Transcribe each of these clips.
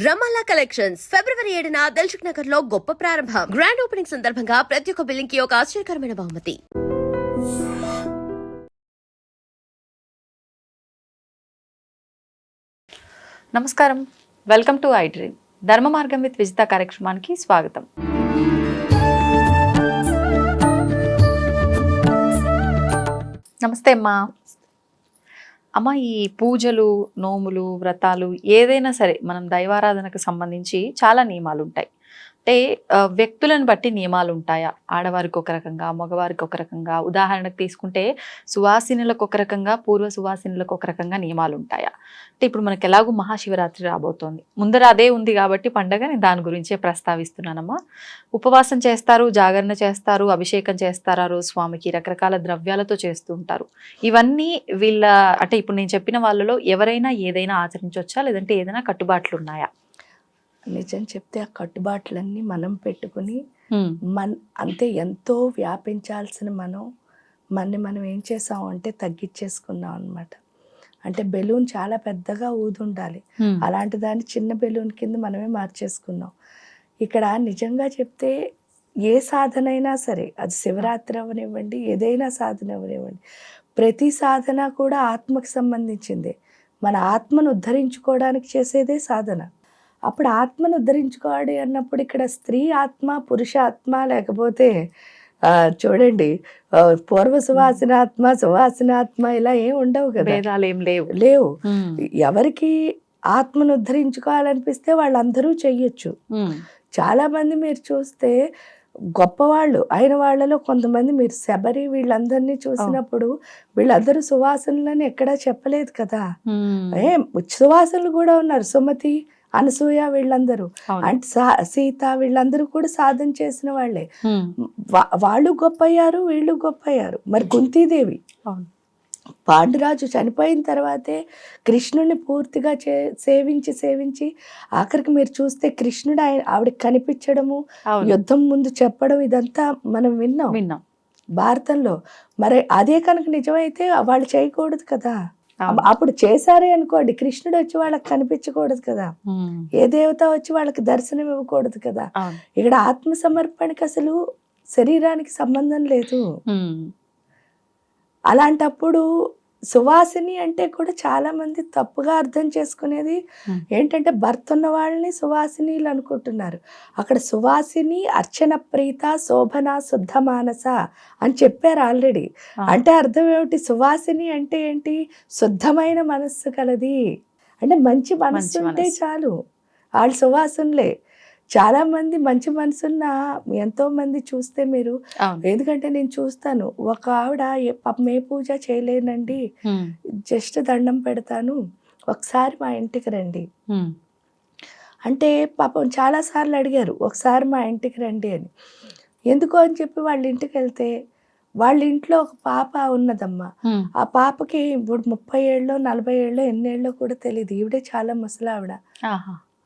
రమాలా collections. ఫిబ్రవరి ఏడున దల్చుక్ నగర్లో గొప్ప ప్రారంభం. గ్రాండ్ ఓపెనింగ్ సందర్భంగా ప్రతి ఒక్క బిల్లింగ్కి ఒక ఆశ్చర్యకరమైన బహుమతి. నమస్కారం. Welcome to I dream. Dharma Margam with Vijitha కార్యక్రమానికి స్వాగతం. నమస్తే అమ్మా. అమ్మ ఈ పూజలు నోములు వ్రతాలు ఏదైనా సరే మనం దైవారాధనకు సంబంధించి చాలా నియమాలు ఉంటాయి అంటే వ్యక్తులను బట్టి నియమాలు ఉంటాయా? ఆడవారికి ఒక రకంగా మగవారికి ఒక రకంగా. ఉదాహరణకు తీసుకుంటే సువాసినులకు ఒక రకంగా పూర్వ సువాసినులకు ఒక రకంగా నియమాలు ఉంటాయా? అంటే ఇప్పుడు మనకి ఎలాగో మహాశివరాత్రి రాబోతోంది. ముందర అదే ఉంది కాబట్టి పండగ నేను దాని గురించే ప్రస్తావిస్తున్నానమ్మా. ఉపవాసం చేస్తారు జాగరణ చేస్తారు అభిషేకం చేస్తారు? ఆ రోజు స్వామికి రకరకాల ద్రవ్యాలతో చేస్తూ ఉంటారు. ఇవన్నీ వీళ్ళ అంటే ఇప్పుడు నేను చెప్పిన వాళ్ళలో ఎవరైనా ఏదైనా ఆచరించవచ్చా లేదంటే ఏదైనా కట్టుబాట్లు ఉన్నాయా నిజం చెప్తే ఆ కట్టుబాట్లన్నీ మనం పెట్టుకుని మన అంతే ఎంతో వ్యాపించాల్సిన మనం మనని మనం ఏం చేసాం అంటే తగ్గించేసుకున్నాం అనమాట అంటే బెలూన్ చాలా పెద్దగా ఊదుండాలి. అలాంటి దాన్ని చిన్న బెలూన్ కింద మనమే మార్చేసుకున్నాం. ఇక్కడ నిజంగా చెప్తే ఏ సాధన అయినా సరే అది శివరాత్రి అవనివ్వండి ఏదైనా సాధన అవనివ్వండి ప్రతి సాధన కూడా ఆత్మకి సంబంధించిందే. మన ఆత్మను ఉద్ధరించుకోవడానికి చేసేదే సాధన. అప్పుడు ఆత్మను ఉద్ధరించుకోవాలి అన్నప్పుడు ఇక్కడ స్త్రీ ఆత్మ పురుష ఆత్మ లేకపోతే ఆ, చూడండి పూర్వ సువాసన ఆత్మ సువాసన ఆత్మ ఇలా ఏం ఉండవు కదా. భేదాలు ఏం లేవు. లేవు ఎవరికి ఆత్మను ఉద్ధరించుకోవాలనిపిస్తే వాళ్ళందరూ చెయ్యొచ్చు. చాలా మంది మీరు చూస్తే గొప్పవాళ్ళు అయిన వాళ్ళలో కొంతమంది మీరు శబరి వీళ్ళందరినీ చూసినప్పుడు వీళ్ళందరూ సువాసనలని ఎక్కడా చెప్పలేదు కదా. ఏ సువాసనలు కూడా ఉన్నారు. సుమతి అనసూయ వీళ్ళందరూ. అంటే సీత వీళ్ళందరూ కూడా సాధన చేసిన వాళ్ళే. వాళ్ళు గొప్ప అయ్యారు వీళ్ళు గొప్ప అయ్యారు మరి కుంతీదేవి. పాండురాజు చనిపోయిన తర్వాతే కృష్ణుని పూర్తిగా చే సేవించి సేవించి ఆఖరికి మీరు చూస్తే కృష్ణుడు ఆయన ఆవిడకి కనిపించడము యుద్ధం ముందు చెప్పడం ఇదంతా మనం విన్నాం. విన్నాం. భారతంలో. మరి అదే కనుక నిజమైతే వాళ్ళు చేయకూడదు కదా. అప్పుడు చేశారే అనుకోండి కృష్ణుడు వచ్చి వాళ్ళకి కనిపించకూడదు కదా. ఏ దేవత వచ్చి వాళ్ళకి దర్శనం ఇవ్వకూడదు కదా. ఇక్కడ ఆత్మ సమర్పణకి అసలు శరీరానికి సంబంధం లేదు. అలాంటప్పుడు సువాసిని అంటే కూడా చాలా మంది తప్పుగా అర్థం చేసుకునేది. ఏంటంటే భర్త ఉన్న వాళ్ళని సువాసినీలు అనుకుంటున్నారు. అక్కడ సువాసిని అర్చన ప్రీత శోభన శుద్ధ మానస అని చెప్పారు ఆల్రెడీ. అంటే అర్థం ఏమిటి? సువాసిని అంటే ఏంటి? శుద్ధమైన మనస్సు కలది. అంటే మంచి మనస్సు ఉంటే. చాలు. వాళ్ళు సువాసునులే. చాలా మంది మంచి మనసున్న ఎంతో మంది చూస్తే మీరు ఎందుకంటే నేను చూస్తాను. ఒక ఆవిడ ఏ- ఏ పూజ చేయలేనండి. జస్ట్ దండం పెడతాను. ఒకసారి మా ఇంటికి రండి. అంటే పాపం చాలాసార్లు అడిగారు ఒకసారి మా ఇంటికి రండి అని. ఎందుకు? అని చెప్పి వాళ్ళ ఇంటికి వెళ్తే వాళ్ళ ఇంట్లో ఒక పాప ఉన్నదమ్మా. ఆ పాపకి ఇప్పుడు ముప్పై ఏళ్ళు నలభై ఏళ్ళు ఎన్ని ఏళ్ళో కూడా తెలియదు ఈవిడే చాలా ముసలావిడ.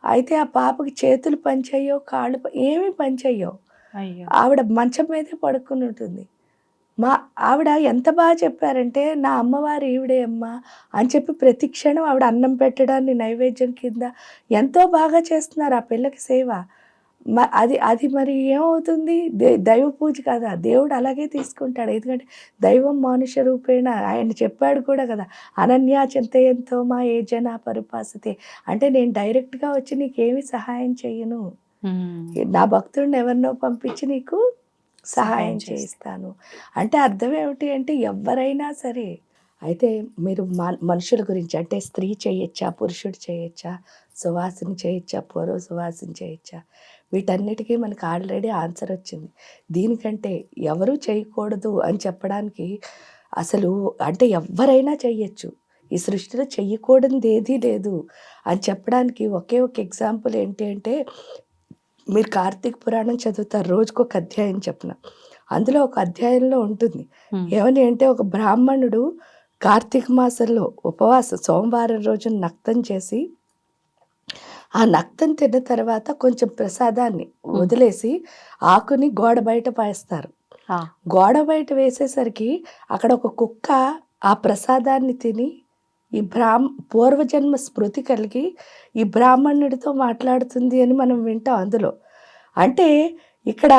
అయితే ఆ పాపకి చేతులు పనిచేయో కాళ్ళు ఏమీ పనిచేయో అయ్యో. ఆవిడ మంచం మీదే పడుకుని ఉంటుంది. మా ఆవిడ ఎంత బాగా చెప్పారంటే నా అమ్మవారు ఈవిడే అమ్మ అని చెప్పి ప్రతి క్షణం ఆవిడ అన్నం పెట్టడాన్ని నైవేద్యం కింద ఎంతో బాగా చేస్తున్నారు ఆ పిల్లకి సేవ. అది అది మరి ఏమవుతుంది? దే దైవ పూజ కదా? దేవుడు అలాగే తీసుకుంటాడు. ఎందుకంటే దైవం మానుష రూపేణ ఆయన చెప్పాడు కూడా కదా అనన్యా చింతయంతో మా ఏ జన పరిపాసతే. అంటే నేను డైరెక్ట్గా వచ్చి నీకేమీ సహాయం చెయ్యను. ఉమ్. నా భక్తుడిని ఎవరినో పంపించి నీకు సహాయం. చేయిస్తాను. అంటే అర్థం ఏమిటి అంటే ఎవరైనా సరే అయితే మీరు మనుషుల గురించి అంటే స్త్రీ చేయొచ్చా పురుషుడు చేయొచ్చా సువాసన చేయొచ్చా పూర్వ సువాసన చేయొచ్చా? వీటన్నిటికీ మనకు ఆల్రెడీ ఆన్సర్ వచ్చింది. దీనికంటే ఎవరు చేయకూడదు అని చెప్పడానికి అసలు అంటే ఎవరైనా చెయ్యొచ్చు. ఈ సృష్టిలో చెయ్యకూడనిది ఏదీ లేదు అని చెప్పడానికి ఒకే ఒక ఎగ్జాంపుల్ ఏంటి అంటే మీరు కార్తీక పురాణం చదువుతారు రోజుకు ఒక అధ్యాయం చెప్పిన. అందులో ఒక అధ్యాయంలో ఉంటుంది. ఏమని అంటే ఒక బ్రాహ్మణుడు కార్తీక మాసంలో ఉపవాసం సోమవారం రోజు నక్తం చేసి ఆ నక్తం తిన్న తర్వాత కొంచెం ప్రసాదాన్ని వదిలేసి ఆకుని గోడ బయట పాయిస్తారు. గోడ బయట వేసేసరికి అక్కడ ఒక కుక్క ఆ ప్రసాదాన్ని తిని ఈ బ్రాహ్మ పూర్వజన్మ స్మృతి కలిగి ఈ బ్రాహ్మణుడితో మాట్లాడుతుంది అని మనం వింటాం అందులో. అంటే ఇక్కడ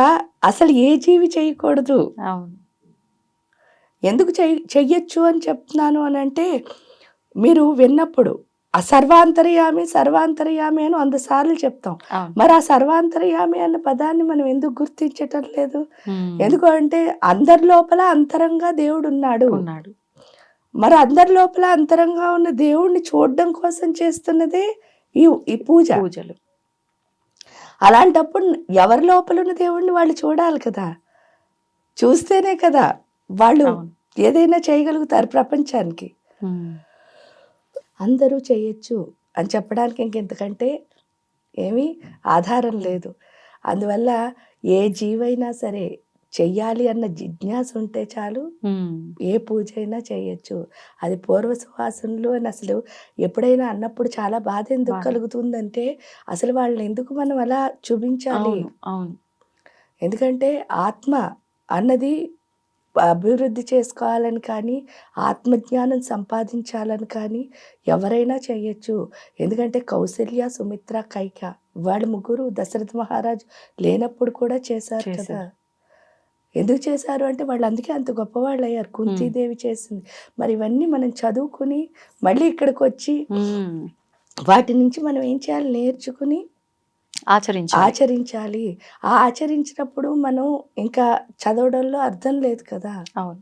అసలు ఏ జీవి చేయకూడదు? ఎందుకు చెయ్య చెయ్యొచ్చు అని చెప్తున్నాను అని అంటే మీరు విన్నప్పుడు ఆ సర్వాంతర్యామి సర్వాంతర్యామి అని వంద సార్లు చెప్తాం. మరి ఆ సర్వాంతర్యామి అన్న పదాన్ని మనం ఎందుకు గుర్తించటం లేదు? ఉమ్. ఎందుకు అంటే అందరి లోపల అంతరంగా దేవుడు ఉన్నాడు. ఉన్నాడు మరి అందరి లోపల అంతరంగా ఉన్న దేవుణ్ణి చూడడం కోసం చేస్తున్నదే ఈ ఈ పూజ. పూజలు. అలాంటప్పుడు ఎవరి లోపల ఉన్న దేవుణ్ణి వాళ్ళు చూడాలి కదా? చూస్తేనే కదా వాళ్ళు ఏదైనా చేయగలుగుతారు ప్రపంచానికి. అందరూ చేయొచ్చు అని చెప్పడానికి ఇంకెంతకంటే ఏమీ ఆధారం లేదు అందువల్ల ఏ జీవైనా సరే చెయ్యాలి అన్న జిజ్ఞాస ఉంటే చాలు. ఏ పూజ అయినా చేయొచ్చు అది పూర్వ సువాసనలు అని అసలు ఎప్పుడైనా అన్నప్పుడు చాలా బాధ ఎందుకు. కలుగుతుందంటే అసలు వాళ్ళని ఎందుకు మనం అలా చూపించాలి ఎందుకంటే ఆత్మ అన్నది అభివృద్ధి చేసుకోవాలని కానీ ఆత్మజ్ఞానం సంపాదించాలని కానీ ఎవరైనా చేయొచ్చు. ఎందుకంటే కౌశల్య సుమిత్ర కైక వాళ్ళ ముగ్గురు దశరథ మహారాజు లేనప్పుడు కూడా చేశారు కదా. ఎందుకు చేశారు అంటే వాళ్ళు అందుకే అంత గొప్పవాళ్ళు అయ్యారు కుంతీదేవి చేసింది. మరి ఇవన్నీ మనం చదువుకుని మళ్ళీ ఇక్కడికి వచ్చి. వాటి నుంచి మనం ఏం చేయాలి? నేర్చుకుని ఆచరించాలి. ఆచరించాలి. ఆ ఆచరించినప్పుడు మనం ఇంకా చదవడంలో అర్థం లేదు కదా. అవును.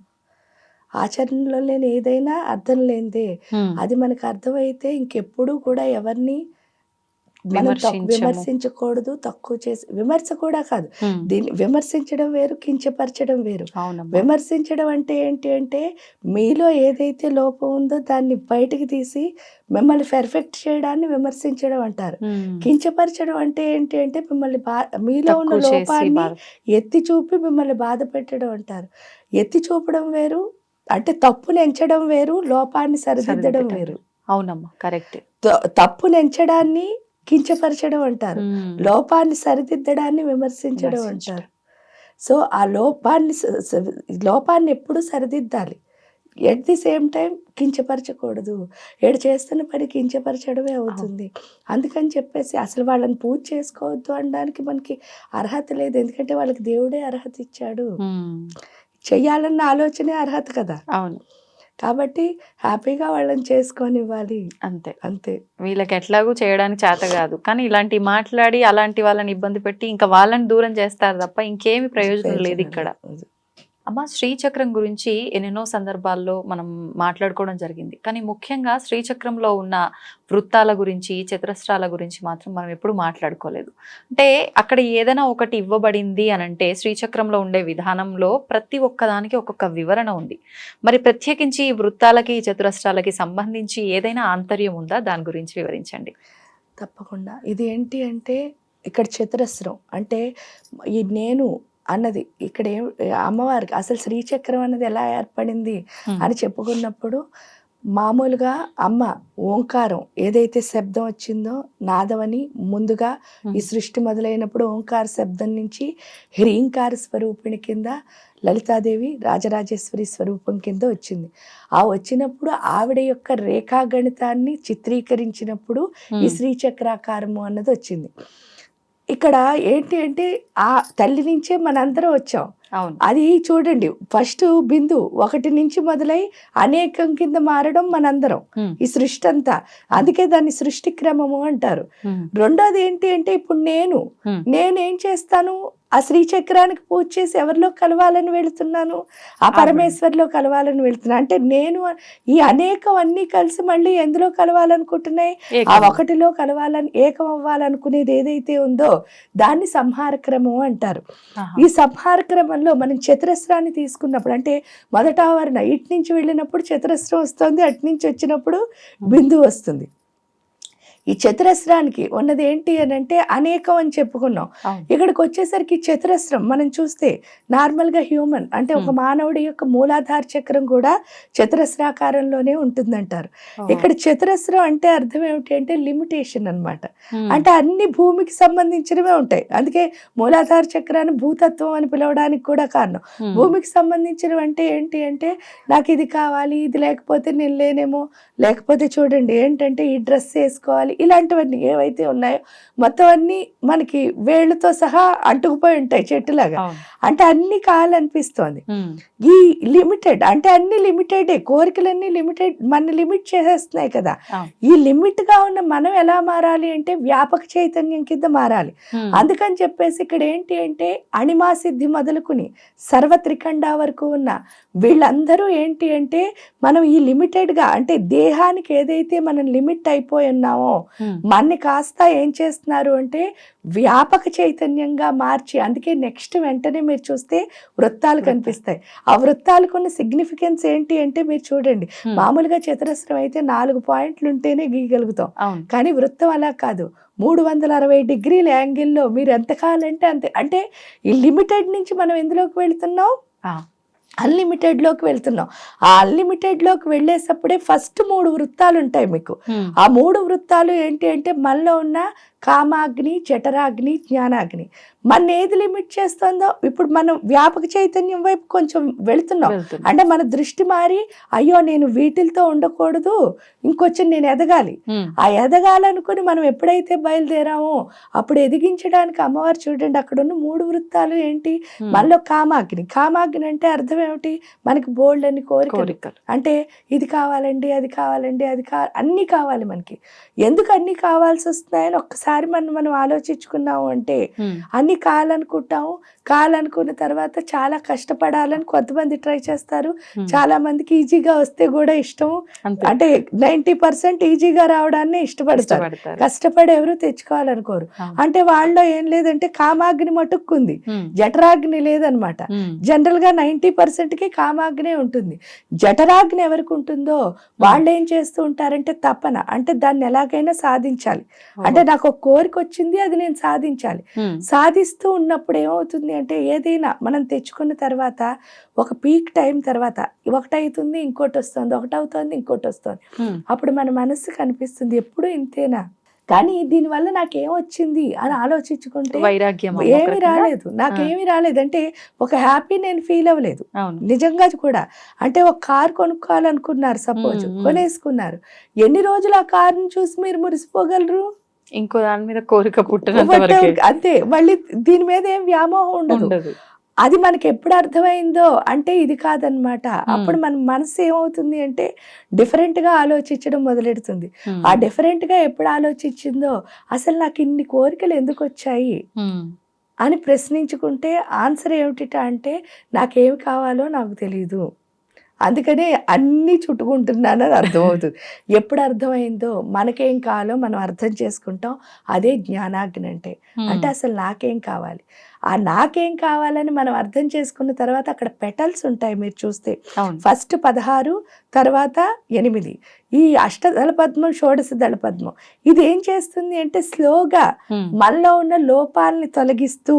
ఆచరణలో లేని ఏదైనా అర్థం లేనిదే. అది మనకు అర్థమైతే ఇంకెప్పుడు కూడా ఎవరిని మనం. విమర్శించకూడదు తక్కువ చేసి విమర్శ కూడా కాదు. దీన్ని విమర్శించడం వేరు కించపరచడం వేరు. విమర్శించడం అంటే ఏంటి అంటే మీలో ఏదైతే లోపం ఉందో దాన్ని బయటికి తీసి మిమ్మల్ని పెర్ఫెక్ట్ చేయడాన్ని విమర్శించడం అంటారు. కించపరచడం అంటే ఏంటి అంటే మిమ్మల్ని బా మీలో ఉన్న లోపాన్ని ఎత్తి చూపి మిమ్మల్ని బాధ పెట్టడం అంటారు. ఎత్తి చూపడం వేరు అంటే తప్పును ఎంచడం వేరు లోపాన్ని సరిదిద్దడం వేరు. అవునమ్మా కరెక్ట్. తప్పును ఎంచడాన్ని కించపరచడం అంటారు. లోపాన్ని సరిదిద్దడాన్ని విమర్శించడం. అంటారు. సో ఆ లోపాన్ని లోపాన్ని ఎప్పుడు సరిదిద్దాలి. ఎట్ ది సేమ్ టైం కించపరచకూడదు. ఏడు చేస్తున్న పని కించపరచడమే అవుతుంది. అందుకని చెప్పేసి అసలు వాళ్ళని పూజ చేసుకోవద్దు అనడానికి మనకి అర్హత లేదు. ఎందుకంటే వాళ్ళకి దేవుడే అర్హత ఇచ్చాడు. చెయ్యాలన్న ఆలోచనే అర్హత కదా. అవును. కాబట్టి హ్యాపీగా వాళ్ళని చేసుకొని ఇవ్వాలి అంతే. అంతే. వీళ్ళకి ఎట్లాగూ చేయడానికి చేత కాదు. కానీ ఇలాంటి మాట్లాడి అలాంటి వాళ్ళని ఇబ్బంది పెట్టి ఇంకా వాళ్ళని దూరం చేస్తారు తప్ప ఇంకేమి ప్రయోజనం లేదు ఇక్కడ. అమ్మ శ్రీచక్రం గురించి ఎన్నెన్నో సందర్భాల్లో మనం మాట్లాడుకోవడం జరిగింది. కానీ ముఖ్యంగా శ్రీచక్రంలో ఉన్న వృత్తాల గురించి చతురస్రాల గురించి మాత్రం మనం ఎప్పుడు మాట్లాడుకోలేదు. అంటే అక్కడ ఏదైనా ఒకటి ఇవ్వబడింది అని అంటే శ్రీచక్రంలో ఉండే విధానంలో ప్రతి ఒక్కదానికి ఒక్కొక్క వివరణ ఉంది. మరి ప్రత్యేకించి ఈ వృత్తాలకి చతురస్రాలకి సంబంధించి ఏదైనా ఆంతర్యం ఉందా? దాని గురించి వివరించండి. తప్పకుండా. ఇది ఏంటి అంటే ఇక్కడ చతురస్రం. అంటే ఈ నేను అన్నది. ఇక్కడ ఏం అమ్మవారికి అసలు శ్రీచక్రం అన్నది ఎలా ఏర్పడింది అని చెప్పుకున్నప్పుడు మామూలుగా అమ్మ ఓంకారం ఏదైతే శబ్దం వచ్చిందో నాదమని ముందుగా ఈ సృష్టి మొదలైనప్పుడు ఓంకార శబ్దం నుంచి హ్రీంకార స్వరూపిణి కింద లలితాదేవి రాజరాజేశ్వరి స్వరూపం కింద వచ్చింది. ఆ వచ్చినప్పుడు ఆవిడ యొక్క రేఖాగణితాన్ని చిత్రీకరించినప్పుడు ఈ శ్రీచక్రాకారము అన్నది వచ్చింది. ఇక్కడ ఏంటి అంటే ఆ తల్లి నుంచే మనందరం వచ్చాం. అది చూడండి ఫస్ట్ బిందు ఒకటి నుంచి మొదలై అనేకం కింద మారడం మనందరం. ఈ సృష్టి అంతా అందుకే దాన్ని సృష్టి క్రమము అంటారు. రెండోది ఏంటి అంటే ఇప్పుడు నేను. నేనేం చేస్తాను ఆ శ్రీచక్రానికి పూజ చేసి ఎవరిలో కలవాలని వెళుతున్నాను ఆ పరమేశ్వరిలో కలవాలని వెళుతున్నాను అంటే నేను ఈ అనేకం అన్నీ కలిసి మళ్ళీ ఎందులో కలవాలనుకుంటున్నాయి ఆ. ఒకటిలో కలవాలని ఏకం అవ్వాలనుకునేది ఏదైతే ఉందో దాన్ని సంహార క్రమం అంటారు. ఈ సంహార క్రమంలో మనం చతురస్రాన్ని తీసుకున్నప్పుడు అంటే మొదట ఆవరణ ఇటు నుంచి వెళ్ళినప్పుడు చతురస్రం వస్తుంది అటు నుంచి వచ్చినప్పుడు బిందు వస్తుంది. ఈ చతురస్రానికి ఉన్నది ఏంటి అని అంటే అనేకం అని చెప్పుకున్నాం. ఇక్కడికి వచ్చేసరికి చతురస్రం మనం చూస్తే నార్మల్గా హ్యూమన్ అంటే ఒక Hmm. మానవుడి యొక్క మూలాధార చక్రం కూడా చతురస్రాకారంలోనే ఉంటుందంటారు. ఇక్కడ చతురస్రం అంటే అర్థం ఏమిటి అంటే లిమిటేషన్ అన్నమాట ఉమ్. అంటే అన్ని భూమికి సంబంధించినవే ఉంటాయి అందుకే మూలాధార చక్రాన్ని భూతత్వం అని పిలవడానికి కూడా కారణం ఉమ్. భూమికి సంబంధించినవి అంటే ఏంటి అంటే నాకు ఇది కావాలి ఇది లేకపోతే నేను లేనేమో లేకపోతే చూడండి ఏంటంటే ఈ డ్రెస్ వేసుకోవాలి ఇలాంటివన్నీ ఏవైతే ఉన్నాయో మొత్తం అన్ని మనకి వేళ్ళతో సహా అంటుకుపోయి ఉంటాయి చెట్టులాగా. అంటే అన్ని కావాలనిపిస్తోంది. ఈ లిమిటెడ్ అంటే అన్ని లిమిటెడే కోరికలన్నీ లిమిటెడ్ మన లిమిట్ చేసేస్తున్నాయి కదా. ఈ లిమిట్గా ఉన్న మనం ఎలా మారాలి అంటే వ్యాపక చైతన్యం కింద మారాలి. అందుకని చెప్పేసి ఇక్కడ ఏంటి అంటే అణిమా సిద్ధి మొదలుకుని సర్వ త్రికండ వరకు ఉన్న వీళ్ళందరూ ఏంటి అంటే మనం ఈ లిమిటెడ్గా అంటే దేహానికి ఏదైతే మనం లిమిట్ అయిపోయి ఉన్నామో. మన్ని కాస్త ఏం చేస్తున్నారు అంటే వ్యాపక చైతన్యంగా మార్చి అందుకే నెక్స్ట్ వెంటనే మీరు చూస్తే వృత్తాలు కనిపిస్తాయి. ఆ వృత్తాలకు ఉన్న సిగ్నిఫికెన్స్ ఏంటి అంటే మీరు చూడండి ఉమ్. మామూలుగా చతురస్రం అయితే నాలుగు పాయింట్లు ఉంటేనే గీయగలుగుతాం. కానీ వృత్తం అలా కాదు. మూడు వందల అరవై డిగ్రీల యాంగిల్లో మీరు ఎంత కావాలంటే అంతే. అంటే ఈ లిమిటెడ్ నుంచి మనం ఎందులోకి వెళ్తున్నాం. అన్లిమిటెడ్లోకి వెళ్తున్నాం ఆ అన్లిమిటెడ్లోకి వెళ్ళేటప్పుడే ఫస్ట్ మూడు వృత్తాలు ఉంటాయి మీకు. ఆ మూడు వృత్తాలు ఏంటి అంటే మనలో ఉన్న కామాగ్ని జఠరాగ్ని జ్ఞానాగ్ని. మన ఏది లిమిట్ చేస్తుందో ఇప్పుడు మనం వ్యాపక చైతన్యం వైపు కొంచెం వెళుతున్నాం. అంటే మన దృష్టి మారి అయ్యో నేను వీటితో ఉండకూడదు ఇంకొంచెం నేను ఎదగాలి. ఆ ఎదగాలనుకుని మనం ఎప్పుడైతే బయలుదేరామో అప్పుడు ఎదిగించడానికి అమ్మవారు చూడండి అక్కడ ఉన్న మూడు వృత్తాలు ఏంటి. మనలో కామాగ్ని. కామాగ్ని అంటే అర్థం ఏమిటి? మనకి బోల్డ్ అని కోరికలు. కోరికలు. అంటే ఇది కావాలండి అది కావాలండి అది కా అన్నీ కావాలి మనకి. ఎందుకు అన్నీ కావాల్సి వస్తున్నాయని ఒక్కసారి మనం మనం ఆలోచించుకున్నాము అంటే. అన్నీ కావాలనుకుంటాము కావాలనుకున్న తర్వాత చాలా కష్టపడాలని కొంతమంది ట్రై చేస్తారు. చాలా మందికి ఈజీగా వస్తే కూడా ఇష్టం అంటే నైంటీ పర్సెంట్ ఈజీగా రావడాన్ని ఇష్టపడతారు. కష్టపడి ఎవరు తెచ్చుకోవాలనుకోరు. అంటే వాళ్ళలో ఏం లేదంటే కామాగ్ని మటుక్కుంది. జఠరాగ్ని లేదనమాట. జనరల్గా నైంటీ పర్సెంట్కి కామాగ్నే ఉంటుంది. జఠరాగ్ని ఎవరికి ఉంటుందో వాళ్ళు ఏం చేస్తూ ఉంటారంటే తపన. అంటే దాన్ని ఎలాగైనా సాధించాలి. అంటే నాకు కోరిక వచ్చింది అది నేను సాధించాలి. సాధిస్తూ ఉన్నప్పుడు ఏమవుతుంది అంటే ఏదైనా మనం తెచ్చుకున్న తర్వాత ఒక పీక్ టైం తర్వాత ఒకటి అవుతుంది ఇంకోటి వస్తుంది ఒకటి అవుతుంది ఇంకోటి వస్తుంది. అప్పుడు మన మనసు కనిపిస్తుంది ఎప్పుడు ఇంతేనా? కానీ దీనివల్ల నాకేం వచ్చింది అని ఆలోచించుకుంటే వైరాగ్యం ఏమి. రాలేదు. నాకేమి రాలేదు. అంటే ఒక హ్యాపీ నేను ఫీల్ అవ్వలేదు. నిజంగా కూడా. అంటే ఒక కార్ కొనుక్కోవాలనుకున్నారు సపోజ్. కొనేసుకున్నారు. ఎన్ని రోజులు ఆ కార్ని చూసి మీరు మురిసిపోగలరు? ఇంకో దాని మీద కోరిక పుట్టినంత అంతే మళ్ళీ దీని మీద ఏం వ్యామోహం ఉండదు. అది మనకి ఎప్పుడు అర్థమైందో అంటే ఇది కాదనమాట. అప్పుడు మన మనసు ఏమవుతుంది అంటే డిఫరెంట్గా ఆలోచించడం మొదలెడుతుంది. ఉమ్. ఆ డిఫరెంట్గా ఎప్పుడు ఆలోచించిందో అసలు నాకు ఇన్ని కోరికలు ఎందుకు వచ్చాయి? ఉమ్. అని ప్రశ్నించుకుంటే ఆన్సర్ ఏమిటిట అంటే నాకేమి కావాలో నాకు తెలియదు అందుకనే అన్నీ చుట్టుకుంటున్నాను అని అర్థమవుతుంది. ఎప్పుడు అర్థమైందో మనకేం కావాలో మనం అర్థం చేసుకుంటాం. అదే జ్ఞానాగ్ని అంటే. అంటే అసలు నాకేం కావాలి? ఆ నాకేం కావాలని మనం అర్థం చేసుకున్న తర్వాత అక్కడ పెటల్స్ ఉంటాయి మీరు చూస్తే. ఫస్ట్ పదహారు తర్వాత ఎనిమిది. ఈ అష్టదళ పద్మం షోడశ దళ పద్మం ఇది ఏం చేస్తుంది అంటే స్లోగా. మనలో ఉన్న లోపాలని తొలగిస్తూ.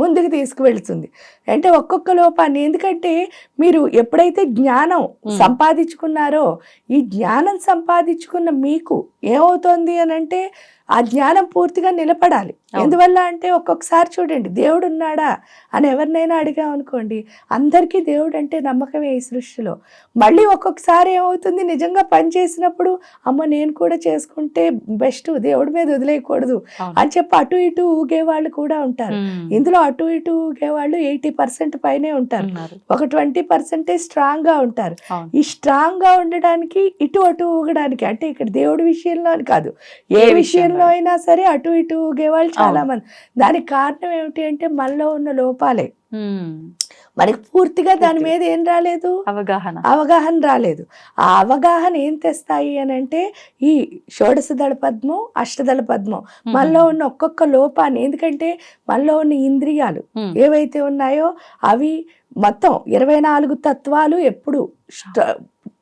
ముందుకు తీసుకువెళ్తుంది. అంటే ఒక్కొక్క లోపాన్ని. ఎందుకంటే మీరు ఎప్పుడైతే జ్ఞానం. సంపాదించుకున్నారో ఈ జ్ఞానం సంపాదించుకున్న మీకు ఏమవుతోంది అని అంటే ఆ జ్ఞానం పూర్తిగా నిలబడాలి. ఎందువల్ల అంటే ఒక్కొక్కసారి చూడండి దేవుడు ఉన్నాడా అని ఎవరినైనా అడిగాం అనుకోండి అందరికీ దేవుడు అంటే నమ్మకమే ఈ సృష్టిలో. మళ్ళీ ఒక్కొక్కసారి ఏమవుతుంది నిజంగా పని చేసినప్పుడు అమ్మ నేను కూడా చేసుకుంటే బెస్ట్ దేవుడి మీద వదిలేయకూడదు. అని చెప్పి అటు ఇటు ఊగే వాళ్ళు కూడా ఉంటారు. ఇందులో అటు ఇటు ఊగే వాళ్ళు ఎయిటీ పర్సెంట్ పైనే ఉంటారు. ఒక ట్వంటీ పర్సెంటే స్ట్రాంగ్గా ఉంటారు ఈ స్ట్రాంగ్గా ఉండడానికి ఇటు అటు ఊగడానికి అంటే ఇక్కడ దేవుడి విషయంలో అని కాదు ఏ విషయంలో విషయంలో అయినా సరే అటు ఇటు ఊగే వాళ్ళు చాలా మంది దానికి కారణం ఏమిటి అంటే మనలో ఉన్న లోపాలే. మనకి పూర్తిగా దాని. మీద ఏం రాలేదు అవగాహన అవగాహన రాలేదు ఆ అవగాహన ఏం తెస్తాయి అని అంటే ఈ షోడశ దళ పద్మం అష్టదళ పద్మం. మనలో ఉన్న ఒక్కొక్క లోపాన్ని ఎందుకంటే మనలో ఉన్న ఇంద్రియాలు. ఏవైతే ఉన్నాయో అవి మొత్తం ఇరవై నాలుగు తత్వాలు ఎప్పుడు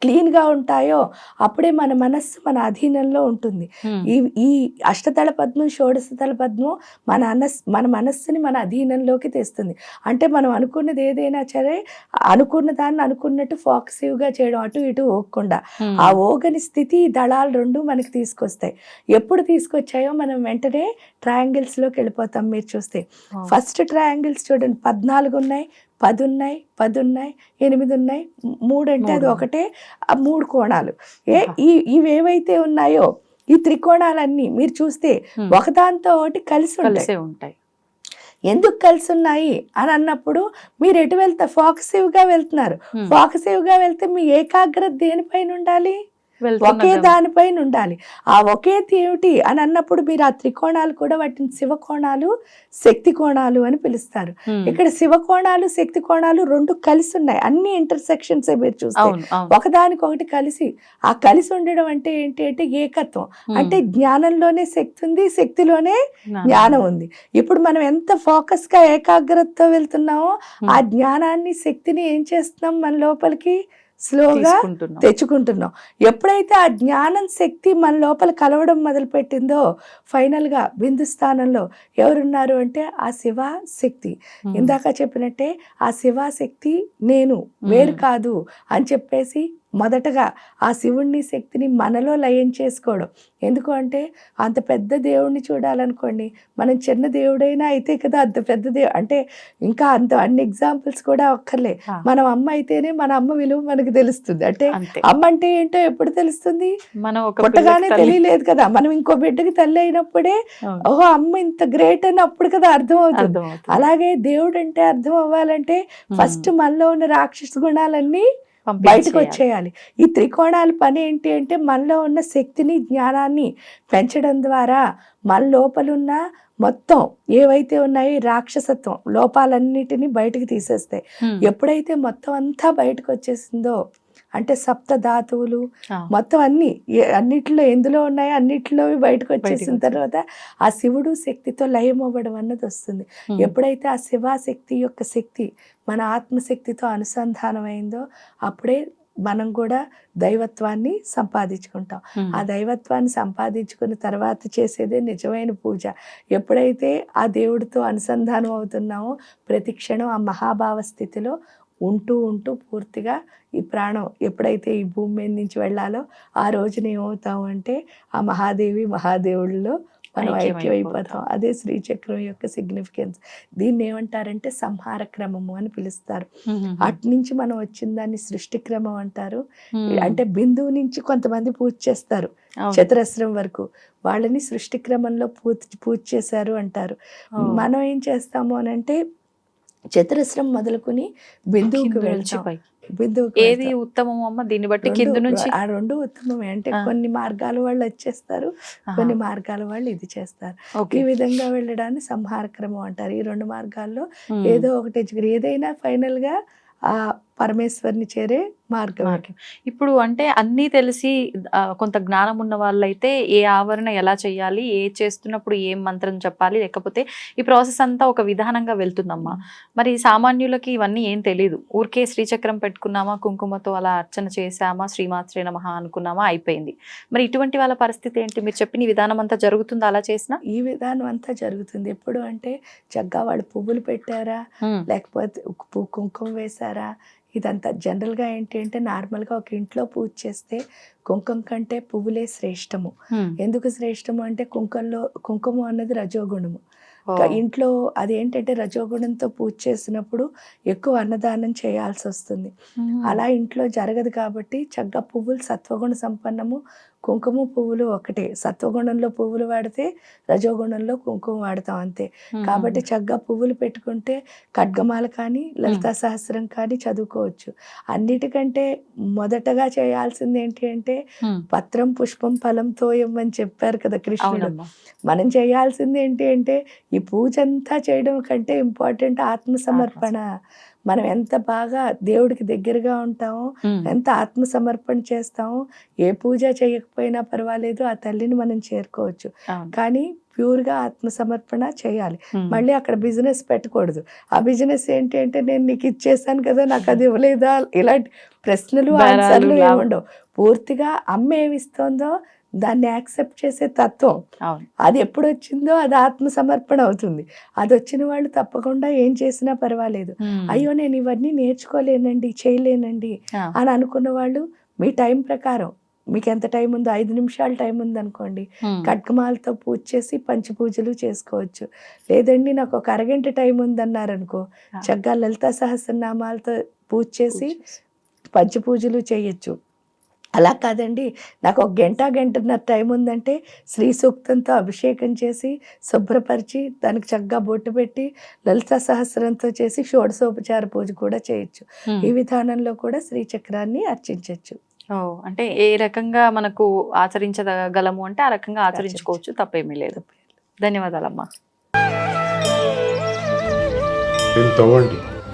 క్లీన్గా ఉంటాయో అప్పుడే మన మనస్సు మన అధీనంలో ఉంటుంది. ఈ ఈ అష్టదళ పద్మం షోడశదళ పద్మం మన అనస్ మన మనస్సుని మన అధీనంలోకి తెస్తుంది. అంటే మనం అనుకున్నది ఏదైనా సరే అనుకున్న దాన్ని అనుకున్నట్టు ఫోకసివ్గా చేయడం అటు ఇటు ఓగకుండా ఆ ఓగని స్థితి దళాలు రెండు మనకి తీసుకొస్తాయి. ఎప్పుడు తీసుకొచ్చాయో మనం వెంటనే ట్రయాంగిల్స్లోకి వెళ్ళిపోతాం మీరు చూస్తే. ఫస్ట్ ట్రయాంగిల్స్ చూడండి పద్నాలుగు ఉన్నాయి పది ఉన్నాయి పది ఉన్నాయి ఎనిమిది ఉన్నాయి మూడు. అంటే అది. ఒకటే ఆ మూడు కోణాలు. ఏ. ఈ ఇవి ఏవైతే ఉన్నాయో ఈ త్రికోణాలన్నీ మీరు చూస్తే ఒకదాంతో ఒకటి కలిసి ఉంటాయి. కలిసే ఉంటాయి. ఎందుకు కలిసి ఉన్నాయి? అని అన్నప్పుడు మీరు ఎటు వెళ్తా ఫోకసివ్గా వెళ్తున్నారు. ఫోకసివ్గా వెళ్తే మీ ఏకాగ్రత దేనిపైన ఉండాలి? ఒకే. దానిపైన ఉండాలి. ఆ ఒకే ఏమిటి అని అన్నప్పుడు మీరు ఆ త్రికోణాలు కూడా వాటిని శివకోణాలు శక్తి కోణాలు అని పిలుస్తారు. ఇక్కడ శివకోణాలు శక్తి కోణాలు రెండు కలిసి ఉన్నాయి. అన్ని ఇంటర్సెక్షన్స్ మీరు చూస్తే. ఒకదానికొకటి కలిసి. ఆ కలిసి ఉండడం అంటే ఏంటి అంటే ఏకత్వం. అంటే జ్ఞానంలోనే శక్తి ఉంది శక్తిలోనే జ్ఞానం. ఉంది. ఇప్పుడు మనం ఎంత ఫోకస్గా ఏకాగ్రతతో వెళ్తున్నామో ఆ జ్ఞానాన్ని శక్తిని ఏం చేస్తున్నాం మన లోపలికి? స్లోగా తెచ్చుకుంటున్నాం. ఎప్పుడైతే ఆ జ్ఞానం శక్తి మన లోపల కలవడం మొదలుపెట్టిందో ఫైనల్గా బిందు స్థానంలో ఎవరున్నారు అంటే ఆ శివ శక్తి. ఇందాక చెప్పినట్టే ఆ శివ శక్తి నేను వేరు కాదు అని చెప్పేసి మొదటగా ఆ శివుణ్ణి శక్తిని మనలో లయం చేసుకోవడం. ఎందుకు అంటే అంత పెద్ద దేవుణ్ణి చూడాలనుకోండి మనం చిన్న దేవుడైనా అయితే కదా అంత పెద్ద దేవు అంటే ఇంకా అంత అన్ని ఎగ్జాంపుల్స్ కూడా ఒక్కర్లే. మనం అమ్మ అయితేనే మన అమ్మ విలువ మనకు తెలుస్తుంది. అంటే అమ్మ అంటే ఏంటో ఎప్పుడు తెలుస్తుంది? మనం పుట్టగానే తెలియలేదు కదా. మనం ఇంకో బిడ్డకి తల్లి అయినప్పుడే ఓహో అమ్మ ఇంత గ్రేట్ అని అప్పుడు కదా అర్థం అవుతుంది. అలాగే దేవుడు అంటే అర్థం అవ్వాలంటే ఫస్ట్ మనలో ఉన్న రాక్షస గుణాలన్నీ. బయటకు వచ్చేయాలి ఈ త్రికోణాల పని ఏంటి అంటే మనలో ఉన్న శక్తిని జ్ఞానాన్ని పెంచడం ద్వారా మన లోపలున్న మొత్తం ఏవైతే ఉన్నాయో రాక్షసత్వం లోపాలన్నిటినీ బయటకు తీసేస్తాయి. ఎప్పుడైతే మొత్తం అంతా బయటకు వచ్చేసిందో అంటే సప్త ధాతువులు మొత్తం అన్ని అన్నిట్లో ఎందులో ఉన్నాయో అన్నిట్లో బయటకు వచ్చేసిన తర్వాత ఆ శివుడు శక్తితో లయం అవ్వడం అన్నది వస్తుంది. ఎప్పుడైతే ఆ శివాశక్తి యొక్క శక్తి మన ఆత్మశక్తితో అనుసంధానమైందో అప్పుడే మనం కూడా దైవత్వాన్ని సంపాదించుకుంటాం. ఆ దైవత్వాన్ని సంపాదించుకున్న తర్వాత చేసేదే నిజమైన పూజ. ఎప్పుడైతే ఆ దేవుడితో అనుసంధానం అవుతున్నామో ప్రతి క్షణం ఆ మహాభావ స్థితిలో ఉంటూ ఉంటూ పూర్తిగా ఈ ప్రాణం ఎప్పుడైతే ఈ భూమి మీద నుంచి వెళ్ళాలో ఆ రోజున ఏమవుతాం అంటే ఆ మహాదేవి మహాదేవుళ్ళలో మనం ఐక్యం ఐక్యం అయిపోతాం. అయిపోతాం అదే శ్రీచక్రం యొక్క సిగ్నిఫికెన్స్ దీన్ని ఏమంటారంటే సంహార క్రమము అని పిలుస్తారు. అటు నుంచి మనం వచ్చిన దాన్ని సృష్టి క్రమం అంటారు. అంటే బిందువు నుంచి కొంతమంది పూజ చేస్తారు. చతురస్రం వరకు. వాళ్ళని సృష్టి క్రమంలో పూజ పూజ చేశారు అంటారు. మనం ఏం చేస్తాము అని అంటే చతురస్రం మొదలుకొని బిందువుకి వెళ్తాం పైకి. బిందువుకి ఏది. ఉత్తమం అమ్మ దీన్ని బట్టి కింద నుంచి ఆ రెండు ఉత్తమమే అంటే. కొన్ని మార్గాల వాళ్ళు వచ్చేస్తారు కొన్ని మార్గాల వాళ్ళు ఇది చేస్తారు. ఈ విధంగా వెళ్ళడాన్ని సంహార క్రమం అంటారు ఈ రెండు మార్గాల్లో ఏదో ఒకటి ఏదైనా ఫైనల్గా ఆ పరమేశ్వరిని చేరే మార్గం మార్గం. ఇప్పుడు అంటే అన్నీ తెలిసి కొంత జ్ఞానం ఉన్న వాళ్ళైతే ఏ ఆవరణ ఎలా చేయాలి ఏ చేస్తున్నప్పుడు ఏం మంత్రం చెప్పాలి లేకపోతే ఈ ప్రాసెస్ అంతా ఒక విధానంగా వెళ్తుందమ్మా. మరి సామాన్యులకి ఇవన్నీ ఏం తెలియదు ఊరికే శ్రీచక్రం పెట్టుకున్నామా కుంకుమతో అలా అర్చన చేసామా శ్రీమాత్రే నమః అనుకున్నామా అయిపోయింది. మరి ఇటువంటి వాళ్ళ పరిస్థితి ఏంటి? మీరు చెప్పిన విధానం అంతా జరుగుతుందా అలా చేసినా? ఈ విధానం అంతా జరుగుతుంది. ఎప్పుడు అంటే చక్కగా వాళ్ళు పువ్వులు పెట్టారా లేకపోతే ఉప్పు కుంకుమ వేశారా ఇదంతా జనరల్గా ఏంటి అంటే నార్మల్గా ఒక ఇంట్లో పూజ చేస్తే కుంకుమ కంటే పువ్వులే శ్రేష్టము. ఎందుకు శ్రేష్టము అంటే కుంకంలో కుంకుమ అన్నది రజోగుణము. ఇంట్లో అదేంటంటే రజోగుణంతో పూజ చేసినప్పుడు ఎక్కువ అన్నదానం చేయాల్సి వస్తుంది అలా ఇంట్లో జరగదు కాబట్టి చక్కగా పువ్వులు సత్వగుణ సంపన్నము కుంకుమ పువ్వులు ఒకటే. సత్వగుణంలో పువ్వులు వాడితే రజోగుణంలో కుంకుమ వాడతాం అంతే. కాబట్టి చక్కగా పువ్వులు పెట్టుకుంటే ఖడ్గమాల కానీ లలితా సహస్రం కానీ చదువుకోవచ్చు. అన్నిటికంటే మొదటగా చేయాల్సింది ఏంటి అంటే పత్రం పుష్పం ఫలం తోయం అని చెప్పారు కదా కృష్ణుడు. మనం చేయాల్సింది ఏంటి అంటే ఈ పూజ అంతా చేయడం కంటే ఇంపార్టెంట్ ఆత్మ సమర్పణ మనం ఎంత బాగా దేవుడికి దగ్గరగా ఉంటామో ఎంత ఆత్మసమర్పణ చేస్తామో ఏ పూజ చేయకపోయినా పర్వాలేదు ఆ తల్లిని మనం చేరుకోవచ్చు. కానీ ప్యూర్గా ఆత్మసమర్పణ చేయాలి. మళ్ళీ అక్కడ బిజినెస్ పెట్టకూడదు. ఆ బిజినెస్ ఏంటి అంటే నేను నీకు ఇచ్చేసాను కదా నాకు అది ఇవ్వలేదా? ఇలాంటి ప్రశ్నలు ఆన్సర్లు. ఏముండవు. పూర్తిగా అమ్మ ఏమి ఇస్తుందో దాన్ని యాక్సెప్ట్ చేసే తత్వం. అది ఎప్పుడు వచ్చిందో అది ఆత్మసమర్పణ అవుతుంది. అది వచ్చిన వాళ్ళు తప్పకుండా ఏం చేసినా పర్వాలేదు. అయ్యో నేను ఇవన్నీ నేర్చుకోలేనండి చేయలేనండి అని అనుకున్న వాళ్ళు మీ టైం ప్రకారం మీకు ఎంత టైం ఉందో ఐదు నిమిషాలు టైం ఉందనుకోండి ఉమ్, కట్కమాలతో పూజ చేసి పంచ పూజలు చేసుకోవచ్చు. లేదండి నాకు ఒక అరగంట టైం ఉందన్నారనుకో. చక్కగా లలితా సహస్రనామాలతో పూజ చేసి పూజ. పంచ పూజలు చేయొచ్చు. అలా కాదండి. నాకు ఒక గంట గంటన్నర టైం ఉందంటే శ్రీ సూక్తంతో అభిషేకం చేసి శుభ్రపరిచి దానికి చక్కగా బొట్టు పెట్టి లలితా సహస్రంతో చేసి షోడశోపచార పూజ కూడా చేయొచ్చు. ఈ విధానంలో కూడా శ్రీచక్రాన్ని అర్చించవచ్చు ఓ అంటే ఏ రకంగా మనకు ఆచరించగలము అంటే ఆ రకంగా ఆచరించుకోవచ్చు తప్పేమీ లేదు. ధన్యవాదాలమ్మా.